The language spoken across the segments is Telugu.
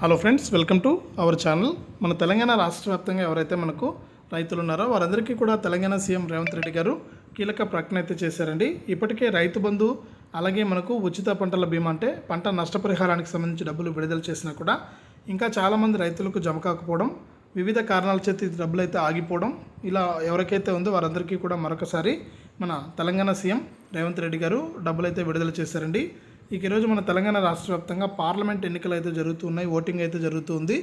Hello friends welcome to our channel మన తెలంగాణ రాష్ట్ర వ్యాప్తంగా ఎవరైతే మనకు రైతులు ఉన్నారో వారందరికీ కూడా తెలంగాణ సీఎం రేవంత్ రెడ్డి గారు కీలక ప్రకటన అయితే చేశారండి. ఇప్పటికే రైతు బంధు అలాగే మనకు ఉచిత పంటల బీమా అంటే పంట నష్టపరిహారానికి సంబంధించి డబ్బులు విడుదల చేసినా కూడా ఇంకా చాలామంది రైతులకు జమ కాకపోవడం వివిధ కారణాల చేత డబ్బులు అయితే ఆగిపోవడం ఇలా ఎవరికైతే ఉందో వారందరికీ కూడా మరొకసారి మన తెలంగాణ సీఎం రేవంత్ రెడ్డి గారు డబ్బులు అయితే విడుదల చేశారండి. ఇక ఈరోజు మన తెలంగాణ రాష్ట్ర వ్యాప్తంగా పార్లమెంట్ ఎన్నికలు అయితే జరుగుతున్నాయి ఓటింగ్ అయితే జరుగుతుంది.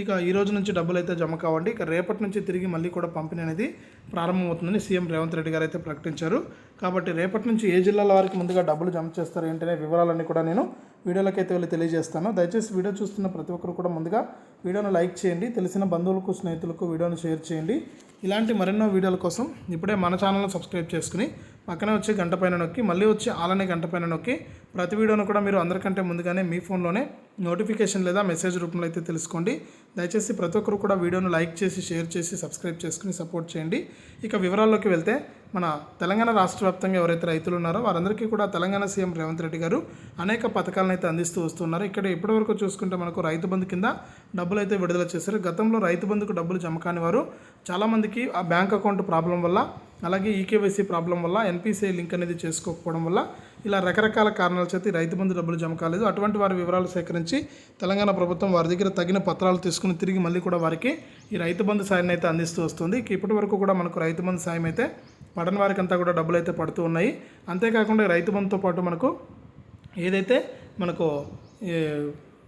ఇక ఈ రోజు నుంచి డబ్బులు అయితే జమ కావండి. ఇక రేపటి నుంచి తిరిగి మళ్ళీ కూడా పంపిణీ అనేది ప్రారంభమవుతుందని సీఎం రేవంత్ రెడ్డి గారు అయితే ప్రకటించారు. కాబట్టి రేపటి నుంచి ఏ జిల్లాల వారికి ముందుగా డబ్బులు జమ చేస్తారు ఏంటనే వివరాలన్నీ కూడా నేను వీడియోలోకి అయితే వెళ్ళి తెలియజేస్తాను. దయచేసి వీడియో చూస్తున్న ప్రతి ఒక్కరు కూడా ముందుగా వీడియోను లైక్ చేయండి. తెలిసిన బంధువులకు స్నేహితులకు వీడియోను షేర్ చేయండి. ఇలాంటి మరెన్నో వీడియోల కోసం ఇప్పుడే మన ఛానల్ను సబ్స్క్రైబ్ చేసుకుని పక్కనే వచ్చి గంట పైన నొక్కి మళ్ళీ వచ్చి ఆలనే గంట పైన నొక్కి ప్రతి వీడియోను కూడా మీరు అందరికంటే ముందుగానే మీ ఫోన్లోనే నోటిఫికేషన్ లేదా మెసేజ్ రూపంలో అయితే తెలుసుకోండి. దయచేసి ప్రతి ఒక్కరు కూడా వీడియోను లైక్ చేసి షేర్ చేసి సబ్స్క్రైబ్ చేసుకుని సపోర్ట్ చేయండి. ఇక వివరాల్లోకి వెళ్తే మన తెలంగాణ రాష్ట్ర వ్యాప్తంగా ఎవరైతే రైతులు ఉన్నారో వారందరికీ కూడా తెలంగాణ సీఎం రేవంత్ రెడ్డి గారు అనేక పథకాలను అయితే అందిస్తూ వస్తున్నారు. ఇక్కడ ఇప్పటివరకు చూసుకుంటే మనకు రైతు బంధు కింద డబ్బులు అయితే విడుదల చేశారు. గతంలో రైతు బంధుకు డబ్బులు జమ కాని వారు చాలామందికి ఆ బ్యాంక్ అకౌంట్ ప్రాబ్లం వల్ల అలాగే ఈకేవైసీ ప్రాబ్లం వల్ల ఎన్పిసిఐ లింక్ అనేది చేసుకోకపోవడం వల్ల ఇలా రకరకాల కారణాల చేత రైతు బంధు డబ్బులు జమ కాలేదు. అటువంటి వారి వివరాలు సేకరించి తెలంగాణ ప్రభుత్వం వారి దగ్గర తగిన పత్రాలు తీసుకుని తిరిగి మళ్ళీ కూడా వారికి ఈ రైతు బంధు సాయాన్ని అయితే అందిస్తూ వస్తుంది. ఇప్పటి వరకు కూడా మనకు రైతు బంధు సాయం అయితే పడని వారికి అంతా కూడా డబ్బులు అయితే పడుతూ ఉన్నాయి. అంతేకాకుండా రైతు బంధుతో పాటు మనకు ఏదైతే మనకు ఏ,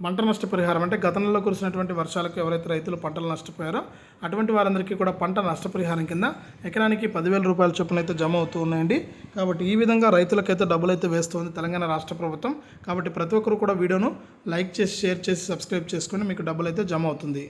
పంట నష్టపరిహారం అంటే గతంలో కురిసినటువంటి వర్షాలకు ఎవరైతే రైతులు పంటలు నష్టపోయారో అటువంటి వారందరికీ కూడా పంట నష్టపరిహారం కింద ఎకరానికి పదివేల రూపాయల చొప్పున అయితే జమ అవుతూ ఉన్నాయండి. కాబట్టి ఈ విధంగా రైతులకైతే డబ్బులు అయితే వేస్తుంది తెలంగాణ రాష్ట్ర ప్రభుత్వం. కాబట్టి ప్రతి ఒక్కరు కూడా వీడియోను లైక్ చేసి షేర్ చేసి సబ్స్క్రైబ్ చేసుకొని మీకు డబ్బులు అయితే జమ అవుతుంది.